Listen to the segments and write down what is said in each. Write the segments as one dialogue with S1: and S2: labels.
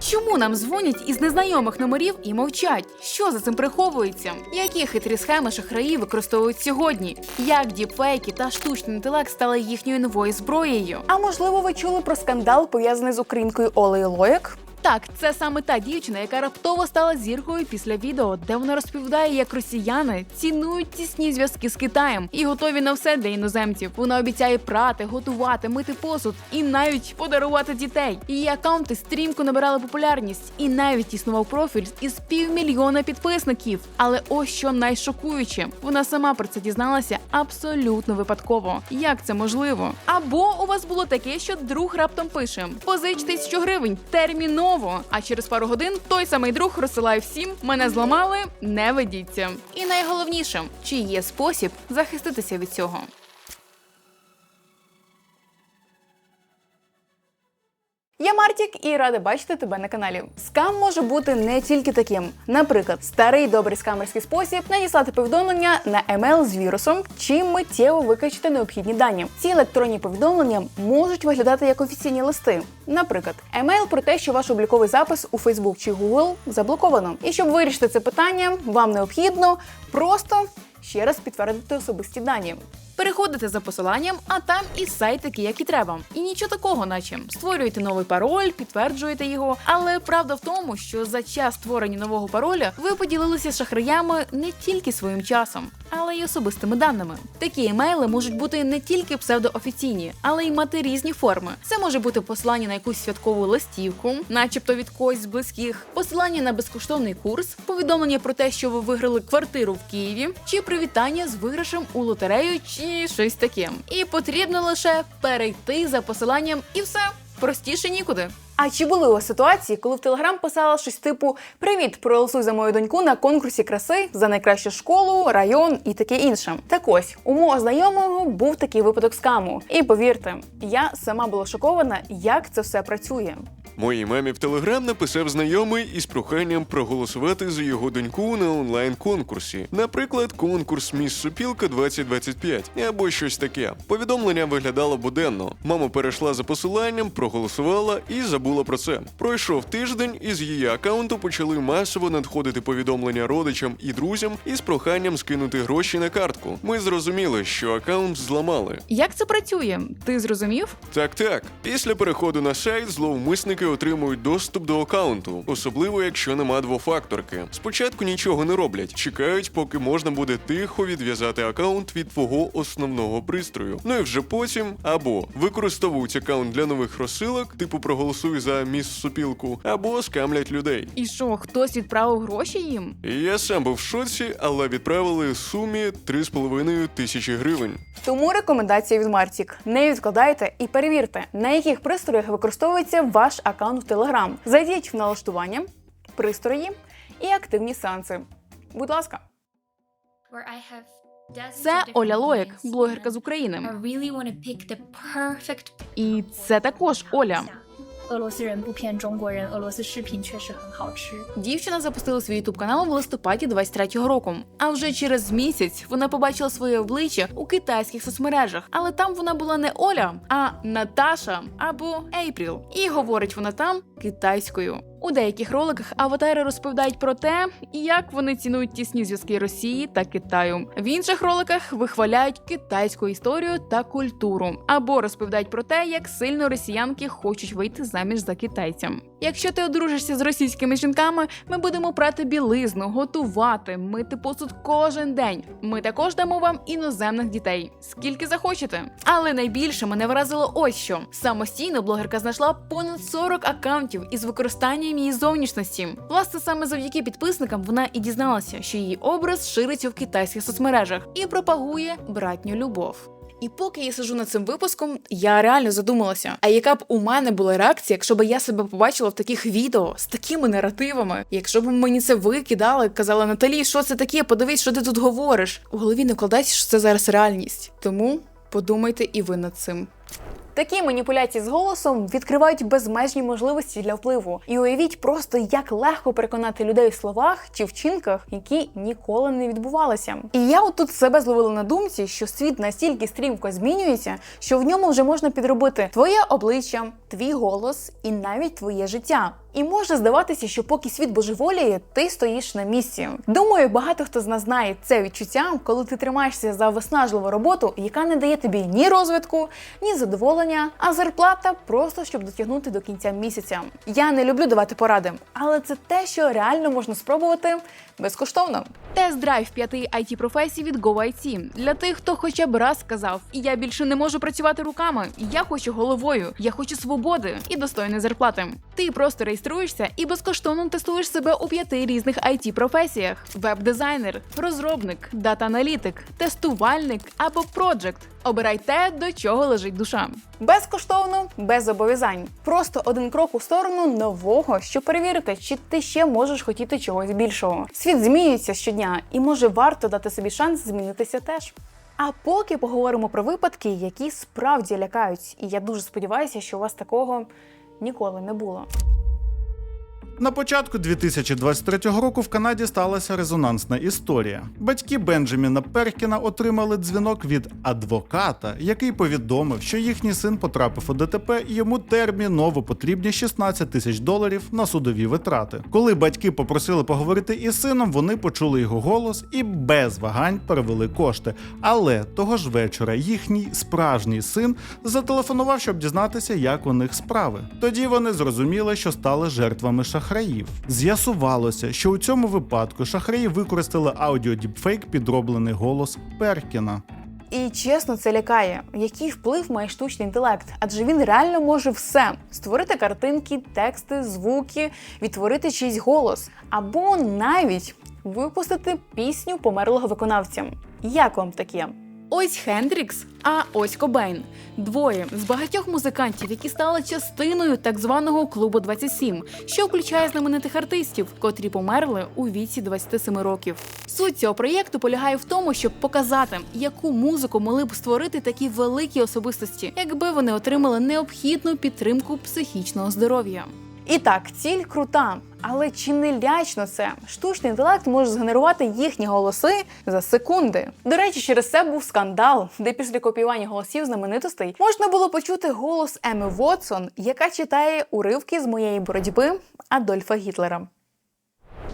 S1: Чому нам дзвонять із незнайомих номерів і мовчать? Що за цим приховується? Які хитрі схеми шахраї використовують сьогодні? Як діпфейки та штучний інтелект стали їхньою новою зброєю?
S2: А можливо, ви чули про скандал пов'язаний з українкою Олею Лояк?
S1: Так, це саме та дівчина, яка раптово стала зіркою після відео, де вона розповідає, як росіяни цінують тісні зв'язки з Китаєм і готові на все для іноземців. Вона обіцяє прати, готувати, мити посуд і навіть подарувати дітей. Її акаунти стрімко набирали популярність, і навіть існував профіль із півмільйона підписників. Але ось що найшокуюче, вона сама про це дізналася абсолютно випадково. Як це можливо? Або у вас було таке, що друг раптом пише: позич тисячу гривень терміново. А через пару годин той самий друг розсилає всім: мене зламали, не ведіться. І найголовніше, чи є спосіб захиститися від цього.
S2: Я Мартік і рада бачити тебе на каналі. Скам може бути не тільки таким. Наприклад, старий добрий скамерський спосіб надіслати повідомлення на емейл з вірусом чи миттєво викачати необхідні дані. Ці електронні повідомлення можуть виглядати як офіційні листи. Наприклад, емейл про те, що ваш обліковий запис у Facebook чи Google заблоковано. І щоб вирішити це питання, вам необхідно просто ще раз підтвердити особисті дані.
S1: Переходите за посиланням, а там і сайт такий, як і треба. І нічого такого, наче створюєте новий пароль, підтверджуєте його. Але правда в тому, що за час створення нового пароля ви поділилися з шахраями не тільки своїм часом, але й особистими даними. Такі емейли можуть бути не тільки псевдоофіційні, але й мати різні форми. Це може бути посилання на якусь святкову листівку, начебто від когось з близьких, посилання на безкоштовний курс, повідомлення про те, що ви виграли квартиру в Києві, чи привітання з виграшем у лотерею, чи щось таке. І потрібно лише перейти за посиланням, і все простіше нікуди.
S2: А чи були у вас ситуації, коли в Телеграм писала щось типу Привіт, проголосуй за мою доньку на конкурсі краси за найкращу школу, район і таке інше. Так ось у мого знайомого був такий випадок скаму. І повірте, я сама була шокована, як це все працює.
S3: Моїй мамі в телеграм написав знайомий із проханням проголосувати за його доньку на онлайн-конкурсі, наприклад, конкурс Міс Супілка 2025 або щось таке. Повідомлення виглядало буденно. Мама перейшла за посиланням, проголосувала і забула про це. Пройшов тиждень, і з її акаунту почали масово надходити повідомлення родичам і друзям із проханням скинути гроші на картку. Ми зрозуміли, що акаунт зламали.
S1: Як це працює? Ти зрозумів?
S3: Так, так. Після переходу на сайт зловмисники отримують доступ до аккаунту, особливо якщо нема двофакторки. Спочатку нічого не роблять, чекають, поки можна буде тихо відв'язати аккаунт від твого основного пристрою. Ну і вже потім або використовують аккаунт для нових розсилок, типу проголосуй за міс супілку, або скамлять людей.
S1: І що, хтось відправив гроші їм?
S3: Я сам був в шоці, але відправили сумі 3,5 тисячі гривень.
S2: Тому рекомендація від Мартік: не відкладайте і перевірте, на яких пристроях використовується ваш аккаунт в Telegram. Зайдіть в налаштування, пристрої і активні сеанси. Будь ласка.
S1: Це Оля Лоєк, блогерка з України.
S4: України.
S1: І це також Оля.
S4: 俄罗斯人不骗中国人，俄罗斯视频确实很好吃。
S1: Дівчина запустила свій ютуб канал в листопаді 23-го року. А вже через місяць вона побачила своє обличчя у китайських соцмережах. Але там вона була не Оля, а Наташа або Ейпріл. І говорить вона там китайською. У деяких роликах аватари розповідають про те, як вони цінують тісні зв'язки Росії та Китаю. В інших роликах вихваляють китайську історію та культуру, або розповідають про те, як сильно росіянки хочуть вийти заміж за китайця. Якщо ти одружишся з російськими жінками, ми будемо прати білизну, готувати, мити посуд кожен день. Ми також дамо вам іноземних дітей, скільки захочете. Але найбільше мене вразило ось що: самостійно блогерка знайшла понад 40 акаунтів із використанням її зовнішності. Власне, саме завдяки підписникам вона і дізналася, що її образ шириться в китайських соцмережах і пропагує братню любов. І поки я сижу над цим випуском, я реально задумалася, а яка б у мене була реакція, якщо б я себе побачила в таких відео з такими наративами, якщо б мені це викидали, казала Наталі, що це таке? Подивись, що ти тут говориш. У голові не вкладається, що це зараз реальність. Тому подумайте і ви над цим.
S2: Такі маніпуляції з голосом відкривають безмежні можливості для впливу. І уявіть просто, як легко переконати людей в словах чи вчинках, які ніколи не відбувалися. І я отут себе зловила на думці, що світ настільки стрімко змінюється, що в ньому вже можна підробити твоє обличчя, твій голос і навіть твоє життя. І може здаватися, що поки світ божеволіє, ти стоїш на місці. Думаю, багато хто з нас знає це відчуття, коли ти тримаєшся за виснажливу роботу, яка не дає тобі ні розвитку, ні задоволення, а зарплата просто щоб дотягнути до кінця місяця. Я не люблю давати поради, але це те, що реально можна спробувати безкоштовно.
S1: Тест-драйв п'яти it професій від GoIT. для тих, хто хоча б раз сказав: я більше не можу працювати руками, я хочу головою, я хочу свободи і достойної зарплати. Ти просто реєструєшся і безкоштовно тестуєш себе у п'яти різних it професіях: веб-дизайнер, розробник, дата-аналітик, тестувальник або проджект. Обирай те, до чого лежить душа.
S2: Безкоштовно, без зобов'язань. Просто один крок у сторону нового, щоб перевірити, чи ти ще можеш хотіти чогось більшого. Світ змінюється щодня, і може варто дати собі шанс змінитися теж. А поки поговоримо про випадки, які справді лякають, і я дуже сподіваюся, що у вас такого ніколи не було.
S5: На початку 2023 року в Канаді сталася резонансна історія. Батьки Бенджаміна Перкіна отримали дзвінок від адвоката, який повідомив, що їхній син потрапив у ДТП і йому терміново потрібні 16 тисяч доларів на судові витрати. Коли батьки попросили поговорити із сином, вони почули його голос і без вагань перевели кошти. Але того ж вечора їхній справжній син зателефонував, щоб дізнатися, як у них справи. Тоді вони зрозуміли, що стали жертвами шахраїв. З'ясувалося, що у цьому випадку шахраї використали аудіодіпфейк підроблений голос Перкіна.
S2: І чесно, це лякає. Який вплив має штучний інтелект? Адже він реально може все: створити картинки, тексти, звуки, відтворити чийсь голос, або навіть випустити пісню померлого виконавця. Як вам таке?
S1: Ось Хендрікс, а ось Кобейн. Двоє з багатьох музикантів, які стали частиною так званого клубу 27, що включає знаменитих артистів, котрі померли у віці 27 років. Суть цього проєкту полягає в тому, щоб показати, яку музику могли б створити такі великі особистості, якби вони отримали необхідну підтримку психічного здоров'я.
S2: І так, ціль крута, але чи не лячно це? Штучний інтелект може згенерувати їхні голоси за секунди. До речі, через це був скандал, де після копіювання голосів знаменитостей можна було почути голос Еми Вотсон, яка читає уривки з моєї боротьби Адольфа Гітлера.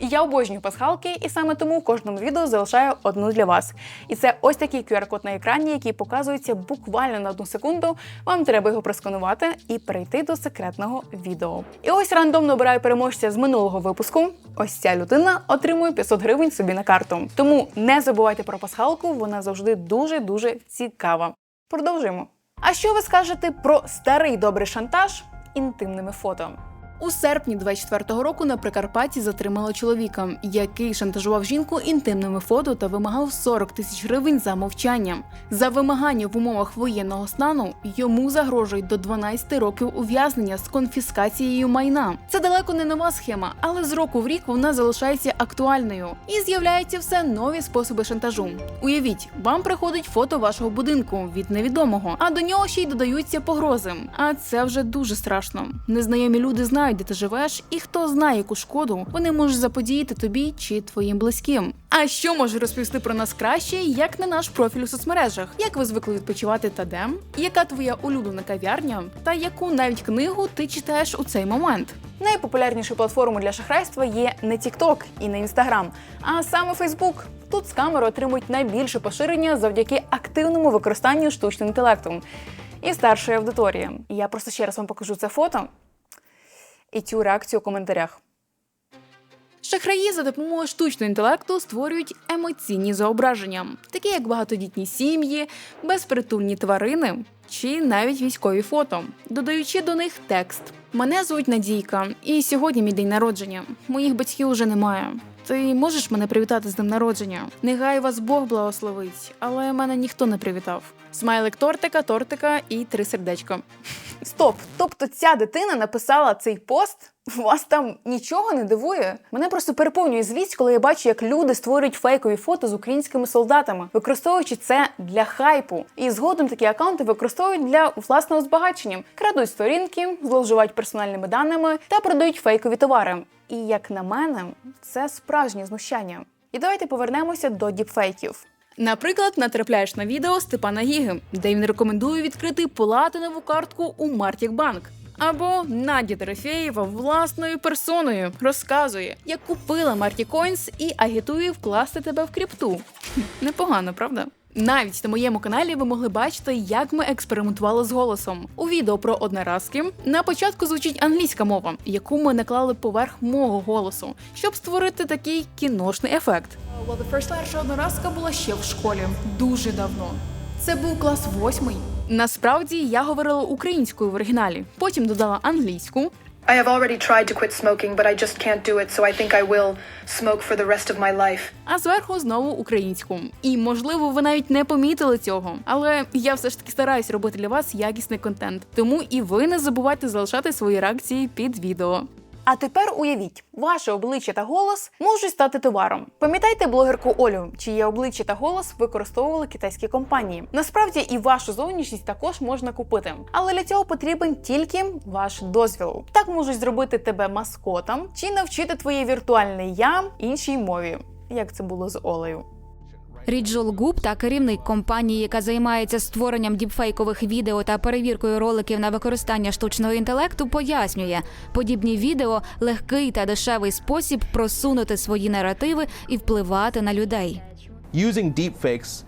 S2: Я обожнюю пасхалки, і саме тому в кожному відео залишаю одну для вас. І це ось такий QR-код на екрані, який показується буквально на одну секунду. Вам треба його просканувати і перейти до секретного відео. І ось рандомно обираю переможця з минулого випуску. Ось ця людина отримує 500 гривень собі на карту. Тому не забувайте про пасхалку, вона завжди дуже дуже цікава. Продовжуємо. А що ви скажете про старий добрий шантаж інтимними фото?
S1: У серпні 24-го року на Прикарпатті затримали чоловіка, який шантажував жінку інтимними фото та вимагав 40 тисяч гривень за мовчання. За вимагання в умовах воєнного стану йому загрожують до 12 років ув'язнення з конфіскацією майна. Це далеко не нова схема, але з року в рік вона залишається актуальною і з'являються все нові способи шантажу. Уявіть, вам приходить фото вашого будинку від невідомого, а до нього ще й додаються погрози. А це вже дуже страшно. Незнайомі люди знають, де ти живеш, і хто знає, яку шкоду вони можуть заподіяти тобі чи твоїм близьким. А що може розповісти про нас краще, як на наш профіль у соцмережах? Як ви звикли відпочивати та де? Яка твоя улюблена кав'ярня? Та яку навіть книгу ти читаєш у цей момент?
S2: Найпопулярнішою платформою для шахрайства є не TikTok і не Instagram, а саме Facebook. Тут скамери отримують найбільше поширення завдяки активному використанню штучного інтелекту і старшої аудиторії. Я просто ще раз вам покажу це фото і цю реакцію у коментарях.
S1: Шахраї за допомогою штучного інтелекту створюють емоційні зображення, такі як багатодітні сім'ї, безпритульні тварини чи навіть військові фото, додаючи до них текст. Мене звуть Надійка, і сьогодні мій день народження. Моїх батьків уже немає. Ти можеш мене привітати з днем народження? Нехай вас Бог благословить, але мене ніхто не привітав. Смайлик тортика, тортика і три сердечка.
S2: Стоп! Тобто ця дитина написала цей пост? Вас там нічого не дивує? Мене просто переповнює злість, коли я бачу, як люди створюють фейкові фото з українськими солдатами, використовуючи це для хайпу. І згодом такі акаунти використовують для власного збагачення, крадуть сторінки, зловживають персональними даними та продають фейкові товари. І як на мене, це справжнє знущання. І давайте повернемося до діпфейків.
S1: Наприклад, натрапляєш на відео Степана Гіги, де він рекомендує відкрити платинову картку у Мартікбанк. Або Наді Дорофєєва власною персоною розказує, як купила Марті Coins і агітує вкласти тебе в кріпту. Непогано, правда? Навіть на моєму каналі ви могли бачити, як ми експериментували з голосом. У відео про одноразки на початку звучить англійська мова, яку ми наклали поверх мого голосу, щоб створити такий кіношний ефект. Well, перша одноразка була ще в школі дуже давно. Це був клас восьмий. Насправді я говорила українською в оригіналі, потім додала англійську,
S6: I have already tried to quit smoking, but I just can't do it, so I think I will smoke for the rest of my life.
S1: а зверху знову українську. І можливо, ви навіть не помітили цього. Але я все ж таки стараюсь робити для вас якісний контент. Тому і ви не забувайте залишати свої реакції під відео.
S2: А тепер уявіть, ваше обличчя та голос можуть стати товаром. Пам'ятаєте блогерку Олю, чиє обличчя та голос використовували китайські компанії. Насправді і вашу зовнішність також можна купити, але для цього потрібен тільки ваш дозвіл. Так можуть зробити тебе маскотом чи навчити твоє віртуальне я іншій мові, як це було з Олею.
S7: Ріджол Губ та керівник компанії, яка займається створенням діпфейкових відео та перевіркою роликів на використання штучного інтелекту, пояснює, подібні відео легкий та дешевий спосіб просунути свої наративи і впливати на людей.
S8: Using deepfakes,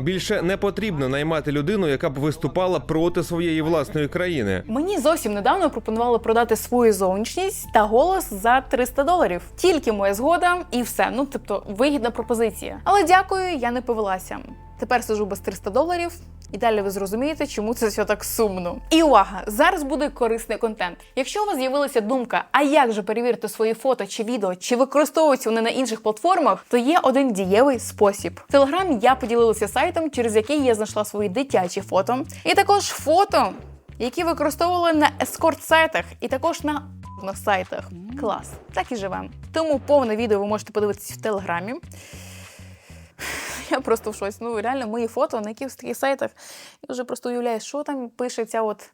S9: Більше не потрібно наймати людину, яка б виступала проти своєї власної країни.
S2: Мені зовсім недавно пропонували продати свою зовнішність та голос за 300 доларів. Тільки моя згода і все. Ну тобто вигідна пропозиція. Але дякую, я не повелася. Тепер сижу без 300 доларів. І далі ви зрозумієте, чому це все так сумно. І увага! Зараз буде корисний контент. Якщо у вас з'явилася думка, а як же перевірити свої фото чи відео, чи використовуються вони на інших платформах, то є один дієвий спосіб. В Телеграм я поділилася сайтом, через який я знайшла свої дитячі фото, і також фото, які використовували на ескорт-сайтах, і також на на сайтах. Клас, так і живемо. Тому повне відео ви можете подивитись в телеграмі. Я просто в шоці. Ну, реально, мої фото на якихось таких сайтах. Я вже просто уявляю, що там пише ця от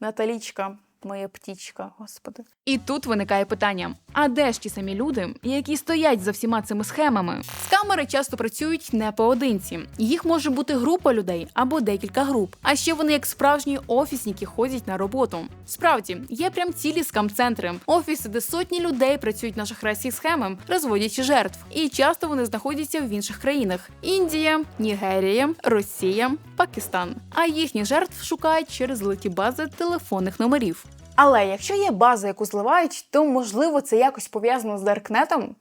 S2: Наталічка, моя птічка, господи.
S1: І тут виникає питання: а де ж ті самі люди, які стоять за всіма цими схемами? Скамери часто працюють не поодинці. Їх може бути група людей або декілька груп. А ще вони, як справжні офісники, ходять на роботу. Справді, є прям цілі скам-центри, офіси, де сотні людей працюють на шахрайські схеми, розводячи жертв. І часто вони знаходяться в інших країнах: Індія, Нігерія, Росія, Пакистан. А їхніх жертв шукають через великі бази телефонних номерів.
S2: Але якщо є база, яку зливають, то можливо це якось пов'язано з Даркнетом.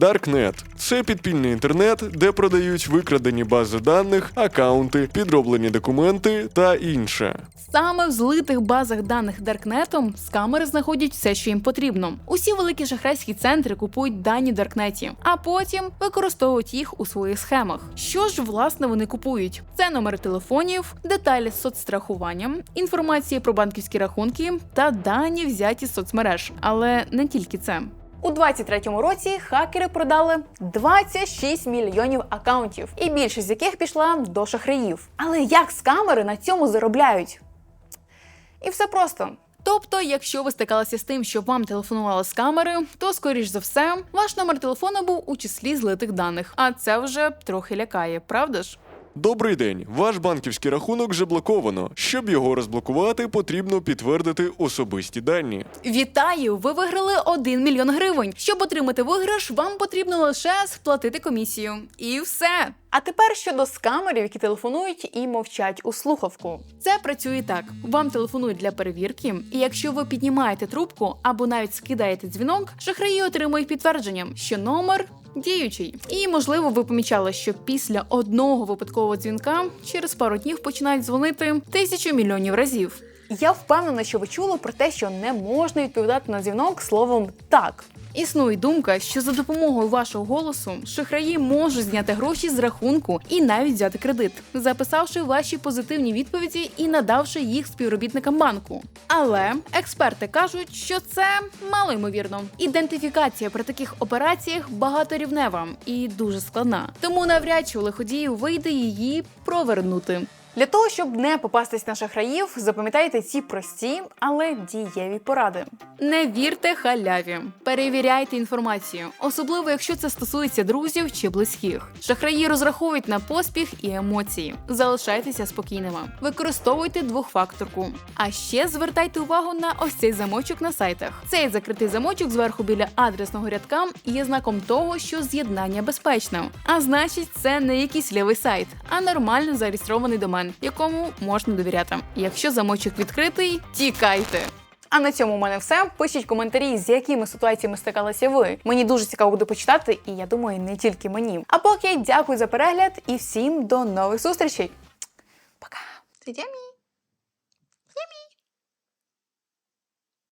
S3: Darknet – це підпільний інтернет, де продають викрадені бази даних, акаунти, підроблені документи та інше.
S1: Саме в злитих базах даних Даркнетом скамери знаходять все, що їм потрібно. Усі великі шахрайські центри купують дані Даркнеті, а потім використовують їх у своїх схемах. Що ж власне вони купують? Це номери телефонів, деталі з соцстрахуванням, інформація про банківські рахунки та дані взяті з соцмереж. Але не тільки це.
S2: У 23-му році хакери продали 26 мільйонів акаунтів, і більшість з яких пішла до шахраїв. Але як скамери на цьому заробляють? І все просто.
S1: Тобто, якщо ви стикалися з тим, що вам телефонували з камери, то скоріш за все ваш номер телефону був у числі злитих даних. А це вже трохи лякає, правда ж?
S3: Добрий день. Ваш банківський рахунок вже блоковано. Щоб його розблокувати, потрібно підтвердити особисті дані.
S1: Вітаю! Ви виграли 1 мільйон гривень. Щоб отримати виграш, вам потрібно лише сплатити комісію. І все.
S2: А тепер щодо скамерів, які телефонують і мовчать у слухавку.
S1: Це працює так: вам телефонують для перевірки, і якщо ви піднімаєте трубку або навіть скидаєте дзвінок, шахраї отримують підтвердження, що номер діючий. І можливо, ви помічали, що після одного випадкового дзвінка через пару днів починають дзвонити тисячу мільйонів разів.
S2: Я впевнена, що ви чули про те, що не можна відповідати на дзвінок словом так.
S1: Існує думка, що за допомогою вашого голосу шахраї можуть зняти гроші з рахунку і навіть взяти кредит, записавши ваші позитивні відповіді і надавши їх співробітникам банку. Але експерти кажуть, що це мало ймовірно. Ідентифікація при таких операціях багаторівнева і дуже складна, тому навряд чи у лиходіїв вийде її провернути.
S2: Для того, щоб не попастись на шахраїв, запам'ятайте ці прості, але дієві поради.
S1: Не вірте халяві, перевіряйте інформацію, особливо якщо це стосується друзів чи близьких. Шахраї розраховують на поспіх і емоції. Залишайтеся спокійними, використовуйте двохфакторку. А ще звертайте увагу на ось цей замочок на сайтах. Цей закритий замочок зверху біля адресного рядка є знаком того, що з'єднання безпечне. А значить, це не якийсь лівий сайт, а нормально зареєстрований домен, якому можна довіряти. Якщо замочок відкритий, тікайте.
S2: А на цьому у мене все. Пишіть коментарі, з якими ситуаціями стикалися ви. Мені дуже цікаво буде почитати, і я думаю, не тільки мені. А поки дякую за перегляд і всім до нових зустрічей. Пока. Це Дямі. Дямі.